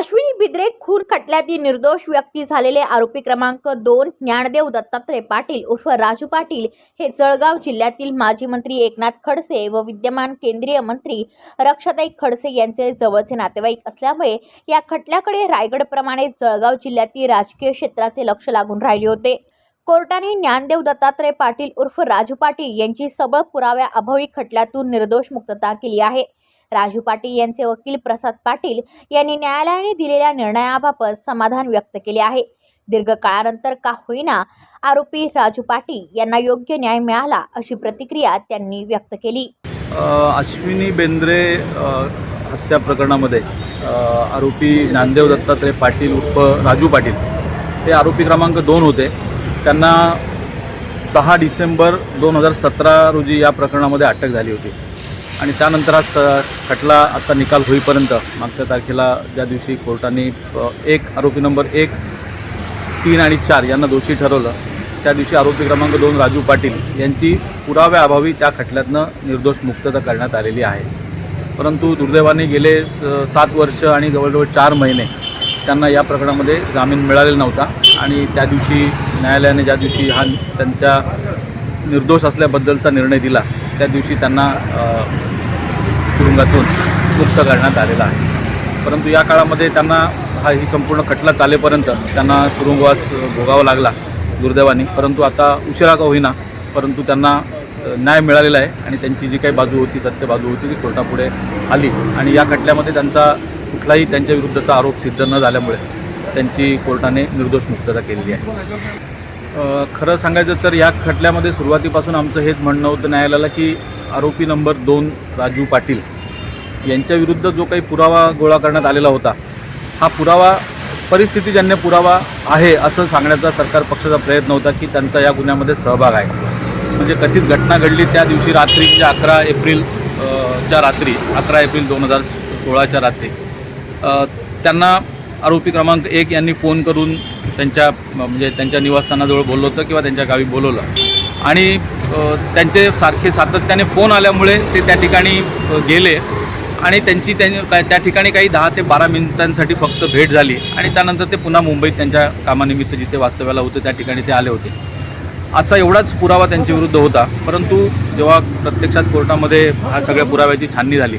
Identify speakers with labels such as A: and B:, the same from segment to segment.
A: अश्विनी बिद्रे खून खटल्यातील निर्दोष व्यक्ती झालेले आरोपी क्रमांक दोन ज्ञानदेव दत्तात्रय पाटील उर्फ राजू पाटील हे जळगाव जिल्ह्यातील माजी मंत्री एकनाथ खडसे व विद्यमान केंद्रीय मंत्री रक्षाताई खडसे यांचे जवळचे नातेवाईक असल्यामुळे या खटल्याकडे रायगडप्रमाणे जळगाव जिल्ह्यातील राजकीय क्षेत्राचे लक्ष लागून राहिले होते. कोर्टाने ज्ञानदेव दत्तात्रय पाटील उर्फ राजू पाटील यांची सबळ पुराव्या अभावी खटल्यातून निर्दोष मुक्तता केली आहे. राजू पाटील यांचे वकील प्रसाद पाटील यांनी न्यायालयाने दिलेल्या निर्णयाबाबत समाधान व्यक्त केले आहे. दीर्घ काळानंतर का होईना आरोपी राजू पाटील यांना योग्य न्याय मिळाला अशी प्रतिक्रिया त्यांनी व्यक्त केली.
B: अश्विनी बेंद्रे हत्या प्रकरणामध्ये आरोपी ज्ञानदेव दत्तात्रय पाटील उर्फ राजू पाटील हे आरोपी क्रमांक दोन होते. त्यांना दहा डिसेंबर दोन हजार सतरा रोजी या प्रकरणामध्ये अटक झाली होती. आणि त्यानंतर हा स खटला आता निकाल होईपर्यंत मागच्या तारखेला ज्या दिवशी कोर्टाने एक आरोपी नंबर एक तीन आणि चार यांना दोषी ठरवलं त्या दिवशी आरोपी क्रमांक दोन राजू पाटील यांची पुराव्याअभावी त्या खटल्यातनं निर्दोष मुक्तता करण्यात आलेली आहे. परंतु दुर्दैवाने गेले स सात वर्ष आणि जवळजवळ चार महिने त्यांना या प्रकरणामध्ये जामीन मिळालेला नव्हता आणि त्या दिवशी न्यायालयाने ज्या दिवशी हा त्यांच्या निर्दोष असल्याबद्दलचा निर्णय दिला त्या दिवशी त्यांना तुरुंगातून मुक्त करण्यात आलेला आहे. परंतु या काळामध्ये त्यांना हा ही संपूर्ण खटला चालेपर्यंत त्यांना तुरुंगवास भोगावा लागला दुर्दैवाने. परंतु आता उशिरा का होईना परंतु त्यांना न्याय मिळालेला आहे आणि त्यांची जी काही बाजू होती सत्य बाजू होती ती कोर्टापुढे आली. आणि या खटल्यामध्ये त्यांचा कुठलाही त्यांच्या विरुद्धचा आरोप सिद्ध न झाल्यामुळे त्यांची कोर्टाने निर्दोष मुक्तता केलेली आहे. खरं सांगायचं तर या खटल्यामध्ये सुरुवातीपासून आमचं हेच म्हणणं होतं न्यायालयाला की आरोपी नंबर दोन राजू पाटील यांच्याविरुद्ध जो काही पुरावा गोळा करण्यात आलेला होता हा पुरावा परिस्थितीजन्य पुरावा आहे असं सांगण्याचा सरकार पक्षाचा प्रयत्न होता की त्यांचा या गुन्ह्यामध्ये सहभाग आहे. म्हणजे कथित घटना घडली त्या दिवशी रात्री म्हणजे अकरा एप्रिल च्या रात्री अकरा एप्रिल दोन हजार सोळाच्या रात्री. त्यांना आरोपी क्रमांक एक यांनी फोन करून त्यांच्या म्हणजे त्यांच्या निवासस्थानाजवळ बोललं होतं किंवा त्यांच्या गावी बोलवलं. आणि त्यांचे सारखे सातत्याने फोन आल्यामुळे ते त्या ठिकाणी गेले. आणि त्यांची त्यां काय- त्या ठिकाणी काही दहा ते बारा मिनिटांसाठी फक्त भेट झाली. आणि त्यानंतर ते पुन्हा मुंबईत त्यांच्या कामानिमित्त जिथे वास्तव्याला होते त्या ठिकाणी ते आले होते. असा एवढाच पुरावा त्यांच्या विरुद्ध होता. परंतु जेव्हा प्रत्यक्षात कोर्टामध्ये ह्या सगळ्या पुराव्याची छाननी झाली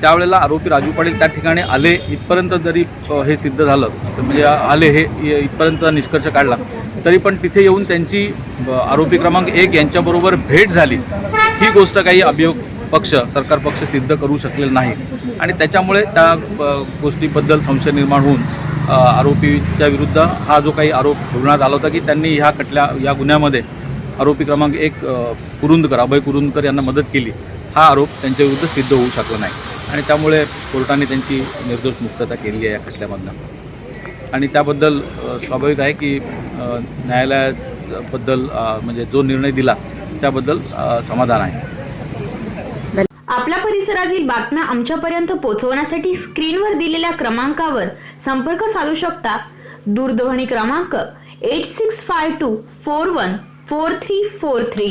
B: त्यावेळेला आरोपी राजू पाटील त्या ठिकाणी आले. इथपर्यंत जरी हे सिद्ध झालं तर म्हणजे आले हे इथपर्यंत निष्कर्ष काढला. तरी पण तिथे येऊन त्यांची ब- आरोपी क्रमांक एक यांच्याबरोबर भेट झाली. ही गोष्ट काही अभियोग पक्ष सरकार पक्ष सिद्ध करू शकलेला नाही. आणि त्याच्यामुळे त्या गोष्टीबद्दल संशय निर्माण होऊन आरोपीच्या विरुद्ध हा जो काही आरोप ठेवण्यात आला होता की त्यांनी ह्या खटल्या या गुन्ह्यामध्ये आरोपी क्रमांक एक कुरुंदकर अभय कुरुंदकर यांना मदत केली. हा आरोप त्यांच्या विरुद्ध सिद्ध होऊ शकला नाही. आणि त्यामुळे कोर्टाने त्यांची निर्दोष मुक्तता केली आहे या खटल्यामधनं. आणि त्याबद्दल स्वाभाविक आहे की न्यायालयाबद्दल म्हणजे जो निर्णय दिला त्याबद्दल समाधान आहे.
C: आपल्या परिसरातील बातम्या आमच्यापर्यंत पोहोचवण्यासाठी स्क्रीनवर दिलेल्या क्रमांकावर संपर्क साधू शकता. दूरध्वनी क्रमांक eight six five two four one four three four three